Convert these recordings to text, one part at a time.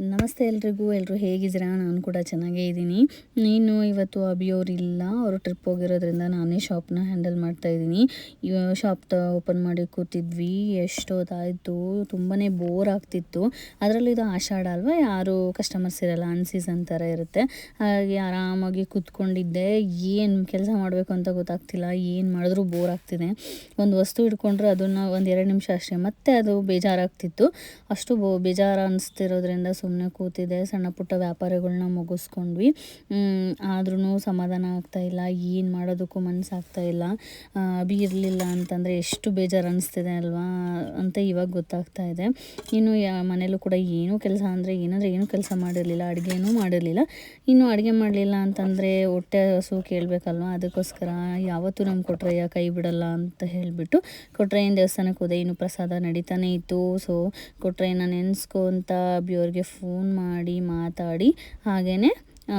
ನಮಸ್ತೆ ಎಲ್ರಿಗೂ ಎಲ್ಲರೂ ಹೇಗಿದ್ದೀರಾ? ನಾನು ಕೂಡ ಚೆನ್ನಾಗೇ ಇದ್ದೀನಿ. ನೀನು ಇವತ್ತು ಅಭಿಯವ್ರು ಇಲ್ಲ. ಅವರು ಟ್ರಿಪ್ ಹೋಗಿರೋದ್ರಿಂದ ನಾನೇ ಶಾಪ್ನ ಹ್ಯಾಂಡಲ್ ಮಾಡ್ತಾ ಇದ್ದೀನಿ. ಶಾಪ್ ಓಪನ್ ಮಾಡಿ ಕೂತಿದ್ವಿ. ಎಷ್ಟೊತ್ತಾಯಿತು? ತುಂಬಾ ಬೋರ್ ಆಗ್ತಿತ್ತು. ಅದರಲ್ಲೂ ಇದು ಆಷಾಢ ಅಲ್ವಾ? ಯಾರು ಕಸ್ಟಮರ್ಸ್ ಇರಲ್ಲ ಅನ್ಸೀಸನ್ ಥರ ಇರುತ್ತೆ. ಹಾಗೆ ಆರಾಮಾಗಿ ಕೂತ್ಕೊಂಡಿದ್ದೆ. ಏನು ಕೆಲಸ ಮಾಡಬೇಕು ಅಂತ ಗೊತ್ತಾಗ್ತಿಲ್ಲ. ಏನು ಮಾಡಿದ್ರೂ ಬೋರ್ ಆಗ್ತಿದೆ. ಒಂದು ವಸ್ತು ಹಿಡ್ಕೊಂಡ್ರೆ ಅದನ್ನು ಒಂದು ಎರಡು ನಿಮಿಷ ಅಷ್ಟೇ. ಮತ್ತೆ ಅದು ಬೇಜಾರಾಗ್ತಿತ್ತು. ಅಷ್ಟು ಬೋ, ಬೇಜಾರು ಅನ್ನಿಸ್ತಿರೋದ್ರಿಂದ ಕೂತಿದ್ದೆ, ಸಣ್ಣ ಪುಟ್ಟ ವ್ಯಾಪಾರಗಳನ್ನ ಮುಗಿಸ್ಕೊಂಡ್ವಿ. ಆದ್ರೂ ಸಮಾಧಾನ ಆಗ್ತಾ ಇಲ್ಲ, ಏನು ಮಾಡೋದಕ್ಕೂ ಮನಸ್ಸಾಗ್ತಾ ಇಲ್ಲ. ಅಭಿ ಇರಲಿಲ್ಲ ಅಂತಂದರೆ ಎಷ್ಟು ಬೇಜಾರು ಅನಿಸ್ತಿದೆ ಅಲ್ವಾ ಅಂತ ಇವಾಗ ಗೊತ್ತಾಗ್ತಾ ಇದೆ. ಇನ್ನು ಯಾ, ಮನೇಲೂ ಕೂಡ ಏನೂ ಕೆಲಸ ಅಂದರೆ ಏನಂದರೆ ಏನು ಕೆಲಸ ಮಾಡಿರಲಿಲ್ಲ, ಅಡುಗೆನೂ ಮಾಡಿರಲಿಲ್ಲ. ಇನ್ನು ಅಡುಗೆ ಮಾಡಲಿಲ್ಲ ಅಂತಂದರೆ ಹೊಟ್ಟೆ ಹಸು ಕೇಳಬೇಕಲ್ವ? ಅದಕ್ಕೋಸ್ಕರ ಯಾವತ್ತೂ ನಮ್ಮ ಕೊಟ್ರಯ್ಯ ಕೈ ಬಿಡಲ್ಲ ಅಂತ ಹೇಳಿಬಿಟ್ಟು ಕೊಟ್ರಯ್ಯನ ದೇವಸ್ಥಾನಕ್ಕೆ ಹೋದೆ. ಇನ್ನು ಪ್ರಸಾದ ನಡೀತಾನೆ ಇತ್ತು. ಸೊ ಕೊಟ್ರಯ್ಯನ ನೆನೆಸ್ಕೊಂತ ಅಭಿಯವ್ರಿಗೆ ಫೋನ್ ಮಾಡಿ ಮಾತಾಡಿ ಹಾಗೆಯೇ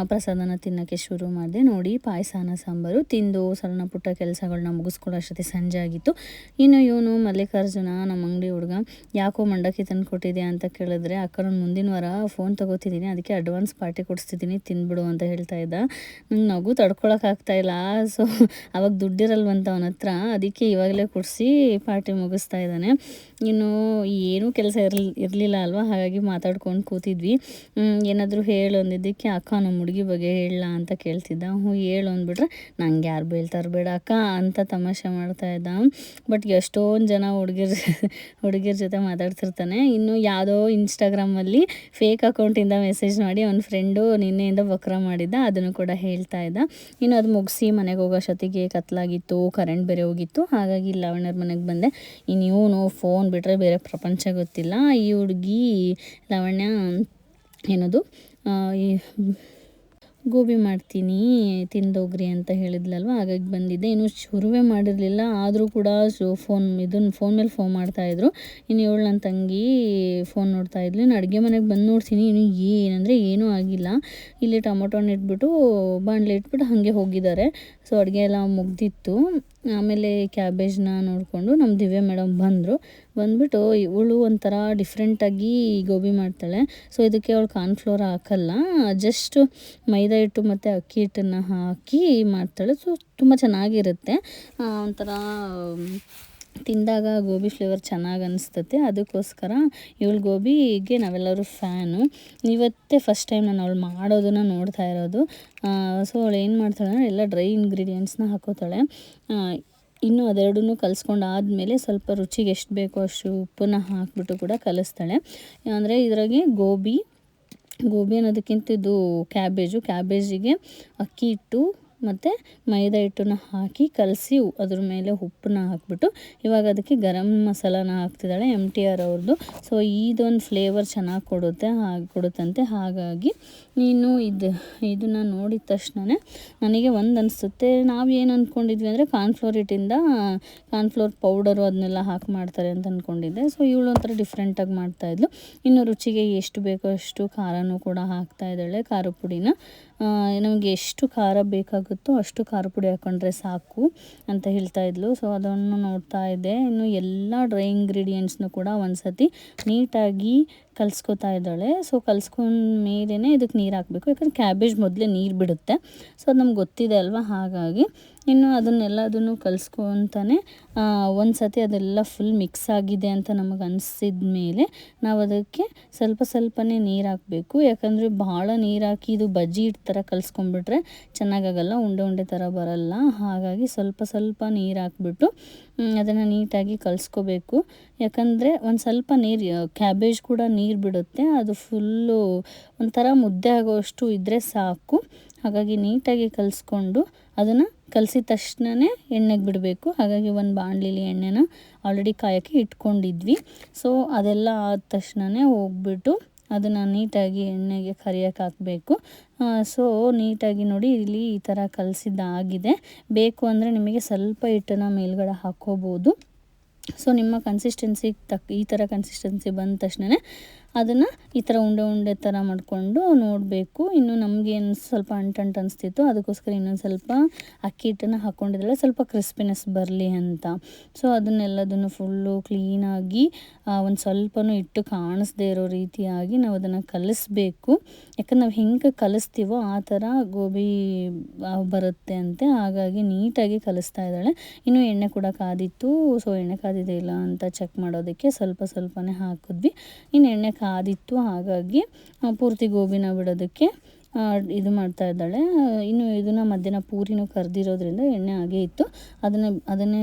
ಪ್ರಸಾದನ ತಿನ್ನೋಕ್ಕೆ ಶುರು ಮಾಡಿದೆ. ನೋಡಿ, ಪಾಯಸನ, ಸಾಂಬಾರು ತಿಂದು ಸಣ್ಣ ಪುಟ್ಟ ಕೆಲಸಗಳನ್ನ ಮುಗಿಸ್ಕೊಳ್ಳೋ ಅಷ್ಟೊತ್ತಿಗೆ ಸಂಜೆ ಆಗಿತ್ತು. ಇನ್ನು ಇವನು ಮಲ್ಲಿಕಾರ್ಜುನ, ನಮ್ಮ ಅಂಗಡಿ ಹುಡುಗ, ಯಾಕೋ ಮಂಡಕ್ಕಿ ತಂದು ಕೊಟ್ಟಿದೆ ಅಂತ ಕೇಳಿದ್ರೆ ಅಕ್ಕ ಮುಂದಿನ ವಾರ ಫೋನ್ ತಗೋತಿದ್ದೀನಿ, ಅದಕ್ಕೆ ಅಡ್ವಾನ್ಸ್ ಪಾರ್ಟಿ ಕೊಡಿಸ್ತಿದ್ದೀನಿ ತಿಂದ್ಬಿಡು ಅಂತ ಹೇಳ್ತಾ ಇದ್ದ. ನಂಗೆ ನಗು ತಡ್ಕೊಳಕ್ಕಾಗ್ತಾಯಿಲ್ಲ ಸೊ ಅವಾಗ ದುಡ್ಡಿರಲ್ವಂತ ಅವನ ಹತ್ರ, ಅದಕ್ಕೆ ಇವಾಗಲೇ ಕೊಡಿಸಿ ಪಾರ್ಟಿ ಮುಗಿಸ್ತಾ ಇದ್ದಾನೆ. ಇನ್ನು ಏನೂ ಕೆಲಸ ಇರಲಿ, ಇರಲಿಲ್ಲ ಅಲ್ವಾ? ಹಾಗಾಗಿ ಮಾತಾಡ್ಕೊಂಡು ಕೂತಿದ್ವಿ. ಏನಾದರೂ ಹೇಳು ಅಂದಿದ್ದಕ್ಕೆ ಅಕ್ಕ ನಮ್ಮ ಹುಡುಗಿ ಬಗ್ಗೆ ಹೇಳಲ್ಲ ಅಂತ ಕೇಳ್ತಿದ್ದ. ಹ್ಞೂ, ಹೇಳು ಅಂದ್ಬಿಟ್ರೆ, ನಂಗೆ ಯಾರು ಬೀಳ್ತಾರೆ ಬೇಡ ಅಕ್ಕ ಅಂತ ತಮಾಷೆ ಮಾಡ್ತಾ ಇದ್ದ. ಬಟ್ ಎಷ್ಟೊಂದು ಜನ ಹುಡುಗಿರ್ ಹುಡುಗಿರ ಜೊತೆ ಮಾತಾಡ್ತಿರ್ತಾನೆ. ಇನ್ನು ಯಾವುದೋ ಇನ್ಸ್ಟಾಗ್ರಾಮಲ್ಲಿ ಫೇಕ್ ಅಕೌಂಟಿಂದ ಮೆಸೇಜ್ ಮಾಡಿ ಅವ್ನ ಫ್ರೆಂಡು ನಿನ್ನೆಯಿಂದ ಬಕ್ರ ಮಾಡಿದ್ದ, ಅದನ್ನು ಕೂಡ ಹೇಳ್ತಾ ಇದ್ದ. ಇನ್ನು ಅದು ಮುಗಿಸಿ ಮನೆಗೆ ಹೋಗೋ ಅಷ್ಟೊತ್ತಿಗೆ ಕತ್ಲಾಗಿತ್ತು ಕರೆಂಟ್ ಬೇರೆ ಹೋಗಿತ್ತು. ಹಾಗಾಗಿ ಲಾವಣ್ಯರ ಮನೆಗೆ ಬಂದೆ. ಇನ್ನು ಇವನು ಫೋನ್ ಬಿಟ್ಟರೆ ಬೇರೆ ಪ್ರಪಂಚ ಗೊತ್ತಿಲ್ಲ. ಈ ಹುಡುಗಿ ಲಾವಣ್ಯ, ಏನದು? ಈ ಗೋಬಿ ಮಾಡ್ತೀನಿ, ತಿಂದೋಗ್ರಿ ಅಂತ ಹೇಳಿದ್ಲಲ್ವ? ಹಾಗಾಗಿ ಬಂದಿದ್ದೆ. ಇನ್ನು ಶುರುವೇ ಮಾಡಿರಲಿಲ್ಲ. ಆದರೂ ಕೂಡ ಸೊ ಫೋನ್ ಇದನ್ನು ಫೋನ್ ಮೇಲೆ ಫೋನ್ ಮಾಡ್ತಾಯಿದ್ರು ಇನ್ನು ಇವಳು ನನ್ನ ತಂಗಿ ಫೋನ್ ನೋಡ್ತಾ ಇದ್ಲು. ಇನ್ನು ಅಡುಗೆ ಮನೆಗೆ ಬಂದು ನೋಡ್ತೀನಿ. ಇನ್ನು ಏನಂದರೆ ಏನೂ ಆಗಿಲ್ಲ. ಇಲ್ಲಿ ಟೊಮೊಟೊನ ಇಟ್ಬಿಟ್ಟು, ಬಾಣಲೆ ಇಟ್ಬಿಟ್ಟು ಹಾಗೆ ಹೋಗಿದ್ದಾರೆ. ಸೊ ಅಡುಗೆ ಎಲ್ಲ ಮುಗ್ದಿತ್ತು. ಆಮೇಲೆ ಕ್ಯಾಬೇಜ್ನ ನೋಡಿಕೊಂಡು ನಮ್ಮ ದಿವ್ಯ ಮೇಡಮ್ ಬಂದರು. ಬಂದ್ಬಿಟ್ಟು ಇವಳು ಒಂಥರ ಡಿಫ್ರೆಂಟಾಗಿ ಗೋಬಿ ಮಾಡ್ತಾಳೆ. ಸೊ ಇದಕ್ಕೆ ಅವಳು ಕಾರ್ನ್ಫ್ಲೋರ್ ಹಾಕಲ್ಲ. ಜಸ್ಟ್ ಮೈದಾ ಹಿಟ್ಟು ಮತ್ತು ಅಕ್ಕಿ ಹಿಟ್ಟನ್ನು ಹಾಕಿ ಮಾಡ್ತಾಳೆ. ಸೊ ತುಂಬ ಚೆನ್ನಾಗಿರುತ್ತೆ. ಒಂಥರ ತಿಂದಾಗ ಗೋಬಿ ಫ್ಲೇವರ್ ಚೆನ್ನಾಗಿ ಅನಿಸ್ತತೆ, ಅದಕ್ಕೋಸ್ಕರ ಇವಳು ಗೋಬಿಗೆ ನಾವೆಲ್ಲರೂ ಫ್ಯಾನು. ಇವತ್ತೇ ಫಸ್ಟ್ ಟೈಮ್ ನಾನು ಅವಳು ಮಾಡೋದನ್ನು ನೋಡ್ತಾ ಇರೋದು. ಸೊ ಅವಳು ಏನು ಮಾಡ್ತಾಳೆ ಅಂದರೆ ಎಲ್ಲ ಡ್ರೈ ಇಂಗ್ರೀಡಿಯೆಂಟ್ಸ್ನ ಹಾಕೋತಾಳೆ. ಇನ್ನು ಅದೆರಡನ್ನೂ ಕಲಿಸ್ಕೊಂಡು ಆದಮೇಲೆ ಸ್ವಲ್ಪ ರುಚಿಗೆ ಎಷ್ಟು ಬೇಕೋ ಅಷ್ಟು ಉಪ್ಪನ್ನು ಹಾಕಿಬಿಟ್ಟು ಕೂಡ ಕಲಿಸ್ತಾಳೆ. ಅಂದರೆ ಇದರಾಗೆ ಗೋಬಿ ಗೋಬಿ ಅನ್ನೋದಕ್ಕಿಂತ ಇದು ಕ್ಯಾಬೇಜು, ಕ್ಯಾಬೇಜಿಗೆ ಅಕ್ಕಿ ಹಿಟ್ಟು ಮತ್ತು ಮೈದಾ ಹಿಟ್ಟನ್ನ ಹಾಕಿ ಕಲಸಿ ಅದ್ರ ಮೇಲೆ ಉಪ್ಪನ್ನ ಹಾಕ್ಬಿಟ್ಟು ಇವಾಗ ಅದಕ್ಕೆ ಗರಂ ಮಸಾಲಾನ ಹಾಕ್ತಿದ್ದಾಳೆ ಎಂ ಟಿ ಆರ್ ಅವ್ರದ್ದು ಸೊ ಇದೊಂದು ಫ್ಲೇವರ್ ಚೆನ್ನಾಗಿ ಕೊಡುತ್ತೆ, ಹಾಗೆ ಕೊಡುತ್ತಂತೆ. ಹಾಗಾಗಿ ನೀನು ಇದು ಇದನ್ನು ನೋಡಿದ ತಕ್ಷಣವೇ ನನಗೆ ಒಂದು ಅನಿಸುತ್ತೆ. ನಾವು ಏನು ಅಂದ್ಕೊಂಡಿದ್ವಿ ಅಂದರೆ ಕಾರ್ನ್ಫ್ಲೋರ್ ಹಿಟ್ಟಿಂದ ಕಾರ್ನ್ಫ್ಲೋರ್ ಪೌಡರು ಅದನ್ನೆಲ್ಲ ಹಾಕಿ ಮಾಡ್ತಾರೆ ಅಂತ ಅಂದ್ಕೊಂಡಿದ್ದೆ ಸೊ ಇವಳು ಒಂಥರ ಡಿಫ್ರೆಂಟಾಗಿ ಮಾಡ್ತಾಯಿದ್ಲು ಇನ್ನು ರುಚಿಗೆ ಎಷ್ಟು ಬೇಕೋ ಅಷ್ಟು ಖಾರನೂ ಕೂಡ ಹಾಕ್ತಾ ಇದ್ದಾಳೆ, ಖಾರ ಪುಡಿನ. ನಮಗೆ ಎಷ್ಟು ಖಾರ ಬೇಕಾಗುತ್ತೋ ಅಷ್ಟು ಖಾರ ಪುಡಿ ಹಾಕೊಂಡ್ರೆ ಸಾಕು ಅಂತ ಹೇಳ್ತಾ ಇದ್ಲು. ಸೊ ಅದನ್ನು ನೋಡ್ತಾ ಇದ್ದೆ. ಇನ್ನು ಎಲ್ಲ ಡ್ರೈ ಇಂಗ್ರೀಡಿಯೆಂಟ್ಸ್ನು ಕೂಡ ಒಂದು ಸತಿ ನೀಟಾಗಿ ಕಲಿಸ್ಕೊತಾ ಇದ್ದಾಳೆ. ಸೊ ಕಲ್ಸ್ಕೊಂಡ ಮೇಲೇ ಇದಕ್ಕೆ ನೀರು ಹಾಕಬೇಕು. ಯಾಕಂದ್ರೆ ಕ್ಯಾಬೇಜ್ ಮೊದಲೇ ನೀರು ಬಿಡುತ್ತೆ. ಸೊ ಅದು ನಮ್ಗೆ ಗೊತ್ತಿದೆ ಅಲ್ವಾ? ಹಾಗಾಗಿ ಇನ್ನು ಅದನ್ನೆಲ್ಲದನ್ನು ಕಲಿಸ್ಕೊತಾನೆ ಒಂದು ಸತಿ ಅದೆಲ್ಲ ಫುಲ್ ಮಿಕ್ಸ್ ಆಗಿದೆ ಅಂತ ನಮಗೆ ಅನಿಸಿದ ಮೇಲೆ ನಾವು ಅದಕ್ಕೆ ಸ್ವಲ್ಪ ಸ್ವಲ್ಪನೇ ನೀರು ಹಾಕಬೇಕು. ಯಾಕಂದರೆ ಭಾಳ ನೀರು ಹಾಕಿ ಇದು ಬಜ್ಜಿ ಹಿಟ್ಟು ಥರ ಕಲಿಸ್ಕೊಂಡ್ಬಿಟ್ರೆ ಚೆನ್ನಾಗಾಗಲ್ಲ ಉಂಡೆ ಉಂಡೆ ಥರ ಬರಲ್ಲ. ಹಾಗಾಗಿ ಸ್ವಲ್ಪ ಸ್ವಲ್ಪ ನೀರು ಹಾಕ್ಬಿಟ್ಟು ಅದನ್ನು ನೀಟಾಗಿ ಕಲಿಸ್ಕೋಬೇಕು. ಯಾಕಂದರೆ ಒಂದು ಸ್ವಲ್ಪ ನೀರು ಕ್ಯಾಬೇಜ್ ಕೂಡ ನೀರು ಬಿಡುತ್ತೆ. ಅದು ಫುಲ್ಲು ಒಂಥರ ಮುದ್ದೆ ಆಗೋಷ್ಟು ಇದ್ದರೆ ಸಾಕು. ಹಾಗಾಗಿ ನೀಟಾಗಿ ಕಲಿಸ್ಕೊಂಡು ಅದನ್ನು ಕಲಸಿದ ತಕ್ಷಣವೇ ಎಣ್ಣೆಗೆ ಬಿಡಬೇಕು. ಹಾಗಾಗಿ ಒಂದು ಬಾಣಲಿಲಿ ಎಣ್ಣೆನ ಆಲ್ರೆಡಿ ಕಾಯೋಕ್ಕೆ ಇಟ್ಕೊಂಡಿದ್ವಿ. ಸೊ ಅದೆಲ್ಲ ಆದ ತಕ್ಷಣವೇ ಹೋಗ್ಬಿಟ್ಟು ಅದನ್ನು ನೀಟಾಗಿ ಎಣ್ಣೆಗೆ ಕರಿಯೋಕೆ ಹಾಕಬೇಕು. ಸೊ ನೀಟಾಗಿ ನೋಡಿ ಇಲ್ಲಿ ಈ ಥರ ಕಲಸಿದ್ದಾಗಿದೆ ಬೇಕು ಅಂದರೆ ನಿಮಗೆ ಸ್ವಲ್ಪ ಹಿಟ್ಟನ್ನು ಮೇಲ್ಗಡೆ ಹಾಕ್ಕೋಬೋದು. ಸೊ ನಿಮ್ಮ ಕನ್ಸಿಸ್ಟೆನ್ಸಿಗೆ ತಕ್ಕ ಈ ಥರ ಕನ್ಸಿಸ್ಟೆನ್ಸಿ ಬಂದ ತಕ್ಷಣ ಅದನ್ನು ಈ ಥರ ಉಂಡೆ ಉಂಡೆ ಥರ ಮಾಡಿಕೊಂಡು ನೋಡಬೇಕು. ಇನ್ನು ನಮಗೇನು ಸ್ವಲ್ಪ ಅಂಟಂಟು ಅನಿಸ್ತಿತ್ತು, ಅದಕ್ಕೋಸ್ಕರ ಇನ್ನೊಂದು ಸ್ವಲ್ಪ ಅಕ್ಕಿ ಹಿಟ್ಟನ್ನು ಹಾಕ್ಕೊಂಡಿದ್ದೆಲ್ಲ ಸ್ವಲ್ಪ ಕ್ರಿಸ್ಪಿನೆಸ್ ಬರಲಿ ಅಂತ. ಸೊ ಅದನ್ನೆಲ್ಲದನ್ನು ಫುಲ್ಲು ಕ್ಲೀನಾಗಿ ಒಂದು ಸ್ವಲ್ಪನೂ ಇಟ್ಟು ಕಾಣಿಸ್ದೇ ಇರೋ ರೀತಿಯಾಗಿ ನಾವು ಅದನ್ನು ಕಲಿಸ್ಬೇಕು. ಯಾಕಂದ್ರೆ ನಾವು ಹೆಂಗೆ ಕಲಿಸ್ತೀವೋ ಆ ಥರ ಗೋಬಿ ಬರುತ್ತೆ ಅಂತೆ. ಹಾಗಾಗಿ ನೀಟಾಗಿ ಕಲಿಸ್ತಾ ಇದ್ದಾಳೆ. ಇನ್ನು ಎಣ್ಣೆ ಕೂಡ ಕಾದಿತ್ತು ಸೊ ಎಣ್ಣೆ ಕಾದಿದೆ ಇಲ್ಲ ಅಂತ ಚೆಕ್ ಮಾಡೋದಕ್ಕೆ ಸ್ವಲ್ಪ ಸ್ವಲ್ಪನೇ ಹಾಕಿದ್ವಿ. ಇನ್ನು ಎಣ್ಣೆ ಕಾದಿತ್ತು ಹಾಗಾಗಿ ಪೂರ್ತಿ ಗೋಬಿನ ಬಿಡೋದಕ್ಕೆ ಇದು ಮಾಡ್ತಾ ಇದ್ದಾಳೆ. ಇನ್ನು ಇದನ್ನು ಮಧ್ಯಾಹ್ನ ಪೂರಿನೂ ಕರೆದಿರೋದ್ರಿಂದ ಎಣ್ಣೆ ಹಾಗೆ ಇತ್ತು. ಅದನ್ನೇ ಅದನ್ನೇ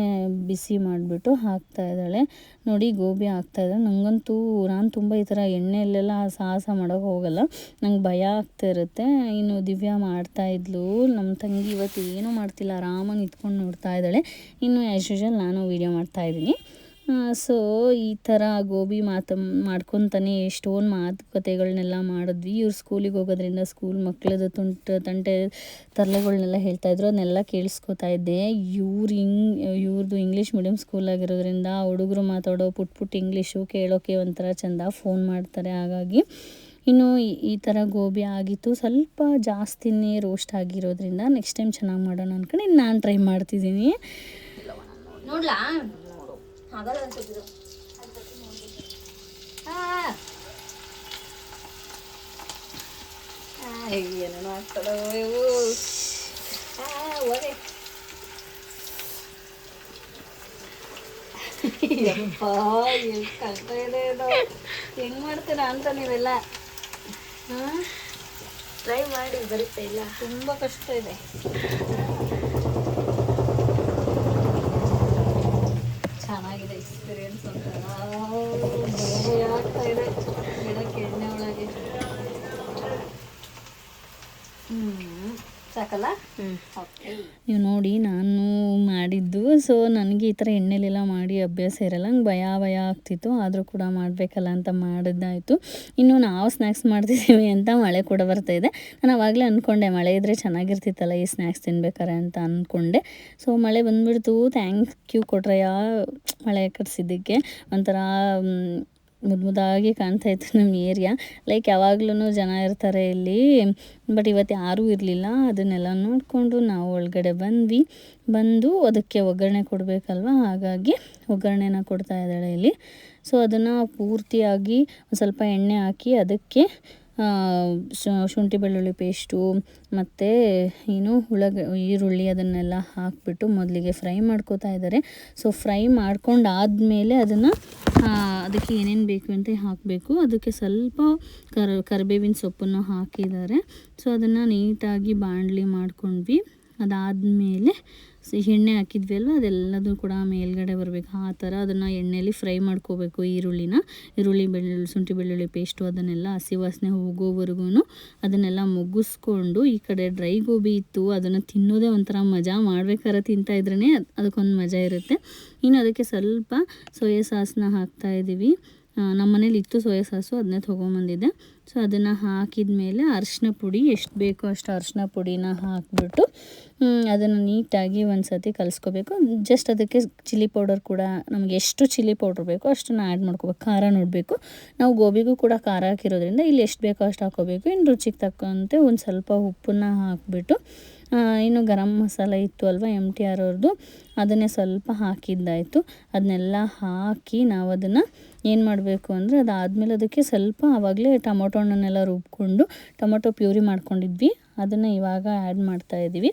ಬಿಸಿ ಮಾಡಿಬಿಟ್ಟು ಹಾಕ್ತಾ ಇದ್ದಾಳೆ. ನೋಡಿ, ಗೋಬಿ ಹಾಕ್ತಾ ಇದ್ದಾಳೆ. ನನಗಂತೂ ನಾನು ತುಂಬ ಈ ಥರ ಎಣ್ಣೆಯಲ್ಲೆಲ್ಲ ಸಾಹಸ ಮಾಡೋಕೆ ಹೋಗಲ್ಲ. ನಂಗೆ ಭಯ ಆಗ್ತಾ ಇರುತ್ತೆ. ಇನ್ನು ದಿವ್ಯಾ ಮಾಡ್ತಾ ಇದ್ಲು. ನಮ್ಮ ತಂಗಿ ಇವತ್ತು ಏನೂ ಮಾಡ್ತಿಲ್ಲ. ಆರಾಮಾಗಿ ನಿಂತ್ಕೊಂಡು ನೋಡ್ತಾ ಇದ್ದಾಳೆ. ಇನ್ನು ಆ್ಯಸ್ ಯೂಶಲ್ ನಾನು ವೀಡಿಯೋ ಮಾಡ್ತಾ ಇದ್ದೀನಿ. ಸೊ ಈ ಥರ ಗೋಬಿ ಮಾತು, ಮಾಡ್ಕೊತಾನೆ ಎಷ್ಟೊಂದು ಮಾತುಕತೆಗಳನ್ನೆಲ್ಲ ಮಾಡಿದ್ವಿ. ಇವ್ರು ಸ್ಕೂಲಿಗೆ ಹೋಗೋದ್ರಿಂದ ಸ್ಕೂಲ್ ಮಕ್ಕಳದು ತುಂಟ, ತಂಟೆ ತರಲೆಗಳನ್ನೆಲ್ಲ ಹೇಳ್ತಾಯಿದ್ರು ಅದನ್ನೆಲ್ಲ ಕೇಳಿಸ್ಕೊತಾ ಇದ್ದೆ. ಇವ್ರು ಇಂಗ್ ಇವ್ರದ್ದು ಇಂಗ್ಲೀಷ್ ಮೀಡಿಯಮ್ ಸ್ಕೂಲ್ ಆಗಿರೋದ್ರಿಂದ ಹುಡುಗರು ಮಾತಾಡೋ ಪುಟ್ ಪುಟ್ ಇಂಗ್ಲೀಷು ಕೇಳೋಕ್ಕೆ ಒಂಥರ ಚೆಂದ ಫೋನ್ ಮಾಡ್ತಾರೆ. ಹಾಗಾಗಿ ಇನ್ನು ಈ- ಥರ ಗೋಬಿ ಆಗಿತ್ತು. ಸ್ವಲ್ಪ ಜಾಸ್ತಿನೇ ರೋಸ್ಟ್ ಆಗಿರೋದ್ರಿಂದ ನೆಕ್ಸ್ಟ್ ಟೈಮ್ ಚೆನ್ನಾಗಿ ಮಾಡೋಣ ಇನ್ನು ನಾನು ಟ್ರೈ ಮಾಡ್ತಿದ್ದೀನಿ. ಆಗಲ್ಲ ಅನ್ಸುತ್ತಿದ್ರು ಏನೇನೋ ಆಗ್ತದೋ ಇವು. ಯಪ್ಪ ಎಷ್ಟು ಕಷ್ಟ ಇದೆ ಇದು. ಹೆಂಗ್ ಮಾಡ್ತೀರಾ ಅಂತ ನೀವೆಲ್ಲ? ಹಾಂ ಟ್ರೈ ಮಾಡಿ ಬರುತ್ತೆ ಇಲ್ಲ. ತುಂಬಾ ಕಷ್ಟ ಇದೆ ಚೆನ್ನಾಗಿದೆ ಎಕ್ಸ್ಪೀರಿಯನ್ಸ್ ಅಂತ ಭಯ ಆಗ್ತಾ ಇದೆ ಗಿಡಕ್ಕೆ ಎಣ್ಣೆ ಒಳಗೆ ಹ್ಞೂ ಸಾಕಲ್ಲ? ನೀವು ನೋಡಿ ನಾನು ಮಾಡಿದ್ದು ಸೊ ನನಗೆ ಈ ಥರ ಎಣ್ಣೆಲೆಲ್ಲ ಮಾಡಿ ಅಭ್ಯಾಸ ಇರಲ್ಲ ನಂಗೆ ಭಯ ಭಯ ಆಗ್ತಿತ್ತು ಆದರೂ ಕೂಡ ಮಾಡಬೇಕಲ್ಲ ಅಂತ ಮಾಡಿದ್ದಾಯಿತು ಇನ್ನು ನಾವು ಸ್ನ್ಯಾಕ್ಸ್ ಮಾಡ್ತಿದ್ದೀವಿ ಅಂತ ಮಳೆ ಕೂಡ ಬರ್ತಾ ಇದೆ. ನಾನು ಆವಾಗಲೇ ಅಂದ್ಕೊಂಡೆ ಮಳೆ ಇದ್ದರೆ ಚೆನ್ನಾಗಿರ್ತಿತ್ತಲ್ಲ ಈ ಸ್ನ್ಯಾಕ್ಸ್ ತಿನ್ಬೇಕಾರೆ ಅಂತ ಅಂದ್ಕೊಂಡೆ ಸೊ ಮಳೆ ಬಂದುಬಿಡ್ತು ಥ್ಯಾಂಕ್ ಯು ಕೊಟ್ರಯ್ಯ ಮಳೆ ಕಟ್ಸಿದ್ದಕ್ಕೆ. ಒಂಥರ ಮುದ್ದು ಮುದ್ದಾಗಿ ಕಾಣ್ತಾ ಇತ್ತು ನಮ್ಮ ಏರಿಯಾ. ಲೈಕ್ ಯಾವಾಗ್ಲೂ ಜನ ಇರ್ತಾರೆ ಇಲ್ಲಿ. ಬಟ್ ಇವತ್ತು ಯಾರೂ ಇರಲಿಲ್ಲ. ಅದನ್ನೆಲ್ಲ ನೋಡಿಕೊಂಡು ನಾವು ಒಳಗಡೆ ಬಂದ್ವಿ. ಬಂದು ಅದಕ್ಕೆ ಒಗ್ಗರಣೆ ಕೊಡಬೇಕಲ್ವ? ಹಾಗಾಗಿ ಒಗ್ಗರಣೆನ ಕೊಡ್ತಾ ಇದ್ದಾಳೆ ಇಲ್ಲಿ. ಸೊ ಅದನ್ನು ಪೂರ್ತಿಯಾಗಿ ಸ್ವಲ್ಪ ಎಣ್ಣೆ ಹಾಕಿ ಅದಕ್ಕೆ ಶುಂಠಿ ಬೆಳ್ಳುಳ್ಳಿ ಪೇಸ್ಟು ಮತ್ತು ಏನು ಉಳ್ಳಾಗ ಈರುಳ್ಳಿ ಅದನ್ನೆಲ್ಲ ಹಾಕಿಬಿಟ್ಟು ಮೊದಲಿಗೆ ಫ್ರೈ ಮಾಡ್ಕೋತಾ ಇದ್ದಾರೆ. ಸೊ ಫ್ರೈ ಮಾಡ್ಕೊಂಡಾದಮೇಲೆ ಅದನ್ನು ಅದಕ್ಕೆ ಏನೇನು ಬೇಕು ಅಂತ ಹಾಕಬೇಕು. ಅದಕ್ಕೆ ಸ್ವಲ್ಪ ಕರ್, ಕರಿಬೇವಿನ ಸೊಪ್ಪನ್ನು ಹಾಕಿದ್ದಾರೆ. ಸೊ ಅದನ್ನು ನೀಟಾಗಿ ಬಾಣಲಿ ಮಾಡ್ಕೊಂಡ್ವಿ. ಅದಾದಮೇಲೆ ಎಣ್ಣೆ ಹಾಕಿದ್ವಿ ಅಲ್ವ ಅದೆಲ್ಲದೂ ಕೂಡ ಮೇಲ್ಗಡೆ ಬರಬೇಕು. ಆ ಥರ ಅದನ್ನು ಎಣ್ಣೆಯಲ್ಲಿ ಫ್ರೈ ಮಾಡ್ಕೋಬೇಕು ಈರುಳ್ಳಿನ. ಈರುಳ್ಳಿ, ಬೆಳ್ಳುಳ್ಳಿ, ಶುಂಠಿ, ಬೆಳ್ಳುಳ್ಳಿ ಪೇಸ್ಟು ಅದನ್ನೆಲ್ಲ ಹಸಿ ವಾಸನೆ ಹೋಗೋವರೆಗೂ ಅದನ್ನೆಲ್ಲ ಮುಗಿಸ್ಕೊಂಡು ಈ ಕಡೆ ಡ್ರೈ ಗೋಬಿ ಇತ್ತು. ಅದನ್ನು ತಿನ್ನೋದೇ ಒಂಥರ ಮಜಾ. ಮಾಡ್ಬೇಕಾದ್ರೆ ತಿಂತಾ ಇದ್ರೇ ಅದಕ್ಕೊಂದು ಮಜಾ ಇರುತ್ತೆ. ಇನ್ನು ಅದಕ್ಕೆ ಸ್ವಲ್ಪ ಸೋಯಾ ಸಾಸ್ನ ಹಾಕ್ತಾ ಇದ್ದೀವಿ ನಮ್ಮ ಮನೇಲಿ ಇತ್ತು ಸೋಯಾ ಸಾಸು ಅದನ್ನೇ ತೊಗೊಂಬಂದಿದ್ದೆ. ಸೊ ಅದನ್ನು ಹಾಕಿದ ಮೇಲೆ ಅರಿಶಿನ ಪುಡಿ, ಎಷ್ಟು ಬೇಕೋ ಅಷ್ಟು ಅರಿಶಿನ ಪುಡಿನ ಹಾಕಿಬಿಟ್ಟು ಅದನ್ನು ನೀಟಾಗಿ ಒಂದು ಸತಿ ಕಲಿಸ್ಕೋಬೇಕು. ಜಸ್ಟ್ ಅದಕ್ಕೆ ಚಿಲ್ಲಿ ಪೌಡರ್ ಕೂಡ, ನಮಗೆ ಎಷ್ಟು ಚಿಲ್ಲಿ ಪೌಡ್ರ್ ಬೇಕೋ ಅಷ್ಟನ್ನು ಆ್ಯಡ್ ಮಾಡ್ಕೋಬೇಕು. ಖಾರ ನೋಡಬೇಕು. ನಾವು ಗೋಬಿಗೂ ಕೂಡ ಖಾರ ಹಾಕಿರೋದ್ರಿಂದ ಇಲ್ಲಿ ಎಷ್ಟು ಬೇಕೋ ಅಷ್ಟು ಹಾಕೋಬೇಕು ಇನ್ನು ರುಚಿಗೆ ತಕ್ಕಂತೆ ಒಂದು ಸ್ವಲ್ಪ ಉಪ್ಪನ್ನ ಹಾಕಿಬಿಟ್ಟು ಇನ್ನು ಗರಂ ಮಸಾಲ ಇತ್ತು ಅಲ್ವಾ ಎಂ ಟಿ ಆರ್ ಅವ್ರದ್ದು ಅದನ್ನೇ ಸ್ವಲ್ಪ ಹಾಕಿದ್ದಾಯಿತು. ಅದನ್ನೆಲ್ಲ ಹಾಕಿ ನಾವು ಅದನ್ನು ಏನು ಮಾಡಬೇಕು ಅಂದರೆ ಅದಾದಮೇಲೆ ಅದಕ್ಕೆ ಸ್ವಲ್ಪ ಆವಾಗಲೇ ಟೊಮೊಟೊ ಹಣ್ಣನ್ನೆಲ್ಲ ರುಬ್ಕೊಂಡು ಟೊಮೊಟೊ ಪ್ಯೂರಿ ಮಾಡ್ಕೊಂಡಿದ್ವಿ. ಅದನ್ನು ಇವಾಗ ಆ್ಯಡ್ ಮಾಡ್ತಾ ಇದ್ದೀವಿ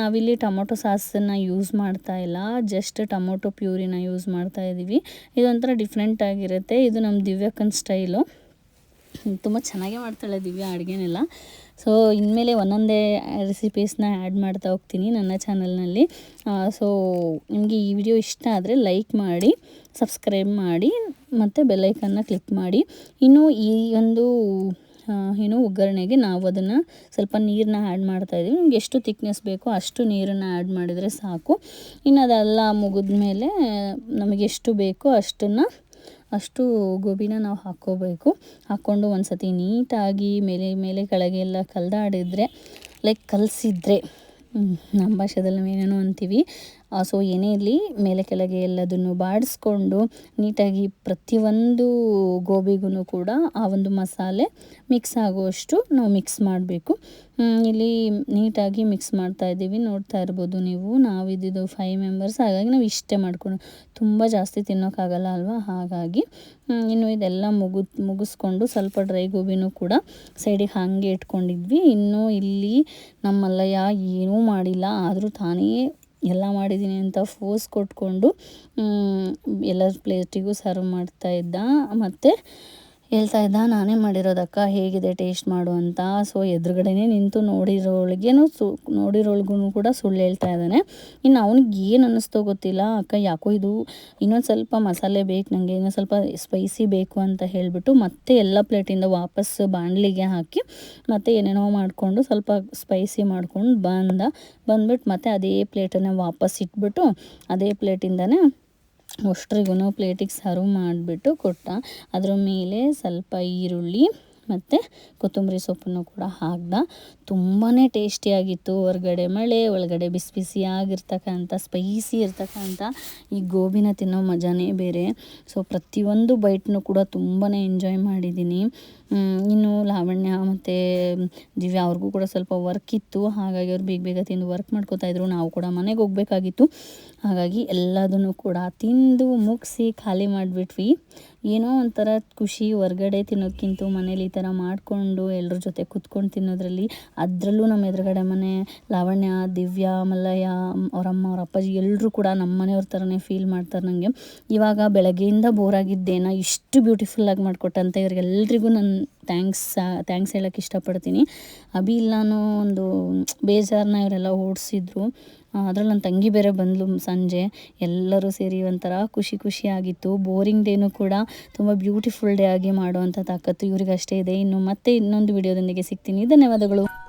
ನಾವಿಲ್ಲಿ ಟೊಮೊಟೊ ಸಾಸನ್ನು ಯೂಸ್ ಮಾಡ್ತಾ ಇಲ್ಲ. ಜಸ್ಟ್ ಟೊಮೊಟೊ ಪ್ಯೂರಿನ ಯೂಸ್ ಮಾಡ್ತಾ ಇದ್ದೀವಿ ಇದೊಂಥರ ಡಿಫ್ರೆಂಟ್ ಆಗಿರುತ್ತೆ. ಇದು ನಮ್ಮ ದಿವ್ಯಕನ್ ಸ್ಟೈಲು. ತುಂಬ ಚೆನ್ನಾಗೇ ಮಾಡ್ತಾಳೆ ದಿವ್ಯಾ ಅಡುಗೆನೆಲ್ಲ. ಸೊ ಇನ್ಮೇಲೆ ಒಂದೊಂದೇ ರೆಸಿಪೀಸ್ನ ಆ್ಯಡ್ ಮಾಡ್ತಾ ಹೋಗ್ತೀನಿ ನನ್ನ ಚಾನಲ್ನಲ್ಲಿ ಸೊ ನಿಮಗೆ ಈ ವಿಡಿಯೋ ಇಷ್ಟ ಆದರೆ ಲೈಕ್ ಮಾಡಿ ಸಬ್ಸ್ಕ್ರೈಬ್ ಮಾಡಿ, ಮತ್ತು ಬೆಲ್ಲೈಕನ್ನ ಕ್ಲಿಕ್ ಮಾಡಿ. ಇನ್ನು ಈ ಒಂದು ಏನು ಒಗ್ಗರಣೆಗೆ ನಾವು ಅದನ್ನು ಸ್ವಲ್ಪ ನೀರನ್ನ ಆ್ಯಡ್ ಮಾಡ್ತಾಯಿದ್ದೀವಿ ನಿಮ್ಗೆ ಎಷ್ಟು ತಿಕ್ನೆಸ್ ಬೇಕೋ ಅಷ್ಟು ನೀರನ್ನು ಆ್ಯಡ್ ಮಾಡಿದರೆ ಸಾಕು. ಇನ್ನು ಅದೆಲ್ಲ ಮುಗಿದ್ಮೇಲೆ ನಮಗೆ ಎಷ್ಟು ಬೇಕೋ ಅಷ್ಟನ್ನು ಅಷ್ಟು ಗೋಬಿನ ನಾವು ಹಾಕ್ಕೋಬೇಕು. ಹಾಕ್ಕೊಂಡು ಒಂದು ಸತಿ ನೀಟಾಗಿ ಮೇಲೆ ಮೇಲೆ ಕೆಳಗೆ ಎಲ್ಲ ಕಲ್ದಾಡಿದ್ರೆ ಲೈಕ್ ಕಲಸಿದ್ರೆ ನಮ್ಮ ಭಾಷೆದಲ್ಲಿ ನಾವು ಏನೇನೋ ಅಂತೀವಿ ಸೊ ಏನೇ ಇರಲಿ, ಮೇಲೆ ಕೆಳಗೆ ಎಲ್ಲದನ್ನು ಬಾಡಿಸ್ಕೊಂಡು ನೀಟಾಗಿ ಪ್ರತಿಯೊಂದು ಗೋಬಿಗೂ ಕೂಡ ಆ ಒಂದು ಮಸಾಲೆ ಮಿಕ್ಸ್ ಆಗುವಷ್ಟು ನಾವು ಮಿಕ್ಸ್ ಮಾಡಬೇಕು. ಇಲ್ಲಿ ನೀಟಾಗಿ ಮಿಕ್ಸ್ ಮಾಡ್ತಾ ಇದ್ದೀವಿ. ನೋಡ್ತಾ ಇರ್ಬೋದು ನೀವು ನಾವಿದ್ದು ಫೈವ್ ಮೆಂಬರ್ಸ್ ಹಾಗಾಗಿ ನಾವು ಇಷ್ಟೇ ಮಾಡ್ಕೊಂಡು ತುಂಬ ಜಾಸ್ತಿ ತಿನ್ನೋಕ್ಕಾಗಲ್ಲ ಅಲ್ವಾ? ಹಾಗಾಗಿ ಇನ್ನು ಇದೆಲ್ಲ ಮುಗು, ಮುಗಿಸ್ಕೊಂಡು ಸ್ವಲ್ಪ ಡ್ರೈ ಗೋಬಿನೂ ಕೂಡ ಸೈಡಿಗೆ ಹಾಗೆ ಇಟ್ಕೊಂಡಿದ್ವಿ. ಇನ್ನು ಇಲ್ಲಿ ನಮ್ಮಲ್ಲಯ್ಯ ಏನೂ ಮಾಡಿಲ್ಲ. ಆದರೂ ತಾನೇ ಎಲ್ಲ ಮಾಡಿದ್ದೀನಿ ಅಂತ ಫೋಸ್ ಕೊಟ್ಕೊಂಡು ಎಲ್ಲರ ಎಲ್ಲ ಪ್ಲೇಟಿಗೂ ಸರ್ವ್ ಮಾಡ್ತಾ ಇದ್ದ. ಮತ್ತು ಹೇಳ್ತಾ ಇದ್ದ, ನಾನೇ ಮಾಡಿರೋದಕ್ಕ ಹೇಗಿದೆ ಟೇಸ್ಟ್ ಮಾಡು ಅಂತ. ಸೊ ಎದುರುಗಡೆನೇ ನಿಂತು ನೋಡಿರೋಳಿಗೇನು ಸು ನೋಡಿರೋಳ್ಗೂ ಕೂಡ ಸುಳ್ಳು ಹೇಳ್ತಾ ಇದ್ದಾನೆ. ಇನ್ನು ಅವ್ನಿಗೆ ಏನು ಅನ್ನಿಸ್ತೋ ಗೊತ್ತಿಲ್ಲ. ಅಕ್ಕ, ಯಾಕೋ ಇದು ಇನ್ನೊಂದು ಸ್ವಲ್ಪ ಮಸಾಲೆ ಬೇಕು ನನಗೆ ಇನ್ನೊಂದು ಸ್ವಲ್ಪ ಸ್ಪೈಸಿ ಬೇಕು ಅಂತ ಹೇಳಿಬಿಟ್ಟು ಮತ್ತೆ ಎಲ್ಲ ಪ್ಲೇಟಿಂದ ವಾಪಸ್ ಬಾಣಲಿಗೆ ಹಾಕಿ ಮತ್ತೆ ಏನೇನೋ ಮಾಡಿಕೊಂಡು ಸ್ವಲ್ಪ ಸ್ಪೈಸಿ ಮಾಡ್ಕೊಂಡು ಬಂದ ಬಂದ್ಬಿಟ್ಟು ಮತ್ತೆ ಅದೇ ಪ್ಲೇಟನ್ನು ವಾಪಸ್ ಇಟ್ಬಿಟ್ಟು ಅದೇ ಪ್ಲೇಟಿಂದನೇ ಅಷ್ಟ್ರಿಗೂ ಪ್ಲೇಟಿಗೆ ಸರ್ವ್ ಮಾಡಿಬಿಟ್ಟು ಕೊಟ್ಟ. ಅದ್ರ ಮೇಲೆ ಸ್ವಲ್ಪ ಈರುಳ್ಳಿ ಮತ್ತು ಕೊತ್ತಂಬರಿ ಸೊಪ್ಪನ್ನು ಕೂಡ ಹಾಕ್ದ. ತುಂಬಾ ಟೇಸ್ಟಿಯಾಗಿತ್ತು ಹೊರಗಡೆ ಮಳೆ, ಒಳಗಡೆ ಬಿಸಿ ಬಿಸಿಯಾಗಿರ್ತಕ್ಕಂಥ ಸ್ಪೈಸಿ ಇರ್ತಕ್ಕಂಥ ಈ ಗೋಬಿನ ತಿನ್ನೋ ಮಜಾನೇ ಬೇರೆ. ಸೊ ಪ್ರತಿಯೊಂದು ಬೈಟ್ನು ಕೂಡ ತುಂಬಾ ಎಂಜಾಯ್ ಮಾಡಿದ್ದೀನಿ ಇನ್ನು ಲಾವಣ್ಯ ಮತ್ತು ದಿವ್ಯಾ ಅವ್ರಿಗೂ ಕೂಡ ಸ್ವಲ್ಪ ವರ್ಕ್ ಇತ್ತು. ಹಾಗಾಗಿ ಅವ್ರು ಬೇಗ ಬೇಗ ತಿಂದು ವರ್ಕ್ ಮಾಡ್ಕೋತಾಯಿದ್ರು ನಾವು ಕೂಡ ಮನೆಗೆ ಹೋಗ್ಬೇಕಾಗಿತ್ತು. ಹಾಗಾಗಿ ಎಲ್ಲದನ್ನು ಕೂಡ ತಿಂದು ಮುಗಿಸಿ ಖಾಲಿ ಮಾಡಿಬಿಟ್ವಿ. ಏನೋ ಒಂಥರ ಖುಷಿ ಹೊರ್ಗಡೆ ತಿನ್ನೋಕ್ಕಿಂತ ಮನೇಲಿ ಈ ಥರ ಮಾಡಿಕೊಂಡು ಎಲ್ಲರ ಜೊತೆ ಕುತ್ಕೊಂಡು ತಿನ್ನೋದ್ರಲ್ಲಿ ಅದರಲ್ಲೂ ನಮ್ಮ ಎದುರುಗಡೆ ಮನೆ ಲಾವಣ್ಯ, ದಿವ್ಯಾ, ಮಲ್ಲಯ್ಯ, ಅವರಮ್ಮ, ಅವ್ರ ಅಪ್ಪಾಜಿ ಎಲ್ಲರೂ ಕೂಡ ನಮ್ಮ ಮನೆಯವ್ರ ಥರನೇ ಫೀಲ್ ಮಾಡ್ತಾರೆ ನನಗೆ ಇವಾಗ ಬೆಳಗ್ಗೆಯಿಂದ ಬೋರ್ ಆಗಿದ್ದೇನ, ಇಷ್ಟು ಬ್ಯೂಟಿಫುಲ್ಲಾಗಿ ಮಾಡಿಕೊಟ್ಟಂತ ಇವ್ರಿಗೆಲ್ಲರಿಗೂ ನಾನು ಥ್ಯಾಂಕ್ಸ್ ಥ್ಯಾಂಕ್ಸ್ ಹೇಳೋಕ್ಕೆ ಇಷ್ಟಪಡ್ತೀನಿ. ಅಭಿ ಇಲ್ಲ ಅನ್ನೋ ಒಂದು ಬೇಜಾರನ್ನ ಇವರೆಲ್ಲ ಓಡಿಸಿದ್ರು. ಅದ್ರಲ್ಲಿ ನನ್ನ ತಂಗಿ ಬೇರೆ ಬಂದಳು ಸಂಜೆ. ಎಲ್ಲರೂ ಸೇರಿ ಒಂಥರ ಖುಷಿ ಖುಷಿಯಾಗಿತ್ತು ಬೋರಿಂಗ್ ಡೇನೂ ಕೂಡ ತುಂಬ ಬ್ಯೂಟಿಫುಲ್ ಡೇ ಆಗಿ ಮಾಡುವಂಥ ತಾಕತ್ತು ಇವ್ರಿಗಷ್ಟೇ ಇದೆ. ಇನ್ನು ಮತ್ತೆ ಇನ್ನೊಂದು ವಿಡಿಯೋದೊಂದಿಗೆ ಸಿಗ್ತೀನಿ. ಧನ್ಯವಾದಗಳು.